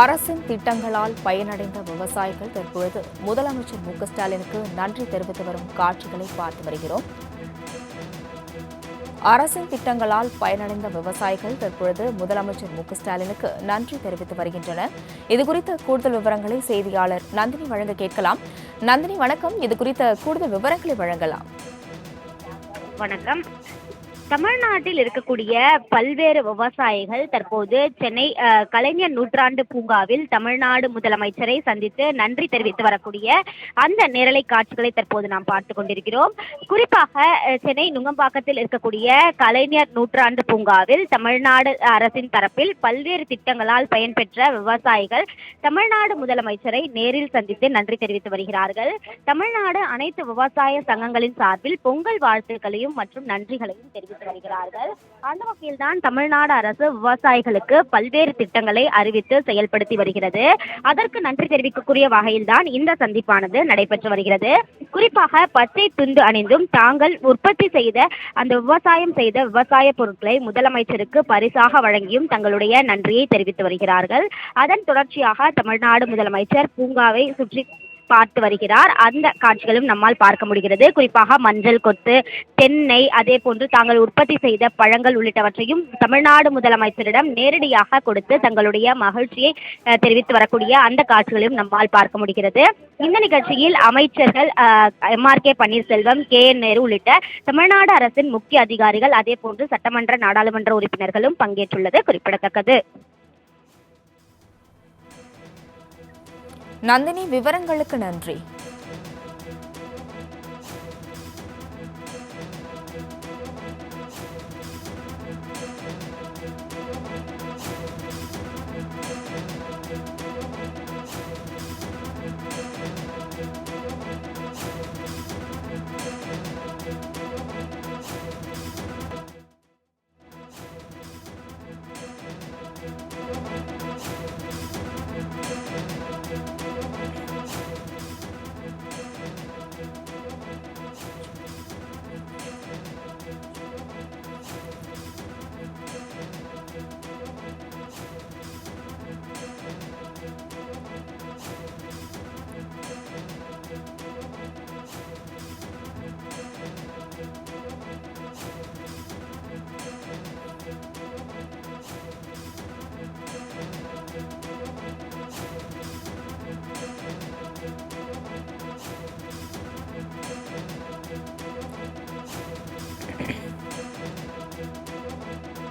அரசின் திட்டங்களால் பயனடைந்த விவசாயிகள் தற்பொழுது முதலமைச்சர் மு ஸ்டாலினுக்கு நன்றி தெரிவித்து வரும் காட்சிகளை பார்த்து வருகிறோம். அரசின் திட்டங்களால் பயனடைந்த விவசாயிகள் தற்பொழுது முதலமைச்சர் மு ஸ்டாலினுக்கு நன்றி தெரிவித்து வருகின்றனர். இதுகுறித்த கூடுதல் விவரங்களை செய்தியாளர் நந்தினி வழங்க கேட்கலாம். நந்தினி வணக்கம். இது குறித்த கூடுதல் விவரங்களை வழங்கலாம். வணக்கம். தமிழ்நாட்டில் இருக்கக்கூடிய பல்வேறு விவசாயிகள் தற்போது சென்னை கலைஞர் நூற்றாண்டு பூங்காவில் தமிழ்நாடு முதலமைச்சரை சந்தித்து நன்றி தெரிவித்து வரக்கூடிய அந்த நேரலை காட்சிகளை தற்போது நாம் பார்த்து கொண்டிருக்கிறோம். குறிப்பாக சென்னை நுங்கம்பாக்கத்தில் இருக்கக்கூடிய கலைஞர் நூற்றாண்டு பூங்காவில் தமிழ்நாடு அரசின் தரப்பில் பல்வேறு திட்டங்களால் பயன்பெற்ற விவசாயிகள் தமிழ்நாடு முதலமைச்சரை நேரில் சந்தித்து நன்றி தெரிவித்து வருகிறார்கள். தமிழ்நாடு அனைத்து விவசாய சங்கங்களின் சார்பில் பொங்கல் வாழ்த்துக்களையும் மற்றும் நன்றிகளையும் தெரிவித்து வருகிறார்கள் அந்த வகையில்தான் தமிழ்நாடு அரசு விவசாயிகளுக்கு பல்வேறு திட்டங்களை அறிவித்து செயல்படுத்தி வருகிறது. அதற்கு நன்றி தெரிவிக்கக்கூடிய வகையில்தான் இந்த சந்திப்பானது நடைபெற்று வருகிறது. குறிப்பாக பச்சை துண்டு அணிந்தும் தாங்கள் உற்பத்தி செய்த அந்த விவசாயம் செய்த விவசாய பொருட்களை முதலமைச்சருக்கு பரிசாக வழங்கியும் தங்களுடைய நன்றியை தெரிவித்து வருகிறார்கள். அதன் தொடர்ச்சியாக தமிழ்நாடு முதலமைச்சர் பூங்காவை சுற்றி பார்த்து வருகிறார். அந்த காட்சிகளும் நம்மால் பார்க்க முடிகிறது. குறிப்பாக மஞ்சள் கொத்து தென்னை அதே போன்று தாங்கள் உற்பத்தி செய்த பழங்கள் உள்ளிட்டவற்றையும் தமிழ்நாடு முதலமைச்சரிடம் நேரடியாக கொடுத்து தங்களுடைய மகிழ்ச்சியை அஹ், தெரிவித்து வரக்கூடிய அந்த காட்சிகளையும் நம்மால் பார்க்க முடிகிறது. இந்த நிகழ்ச்சியில் அமைச்சர்கள் M R K Panneerselvam K N Nehru உள்ளிட்ட தமிழ்நாடு அரசின் முக்கிய அதிகாரிகள் அதே போன்று சட்டமன்ற நாடாளுமன்ற உறுப்பினர்களும் பங்கேற்றுள்ளது குறிப்பிடத்தக்கது. நந்தினி விவரங்களுக்கு நன்றி.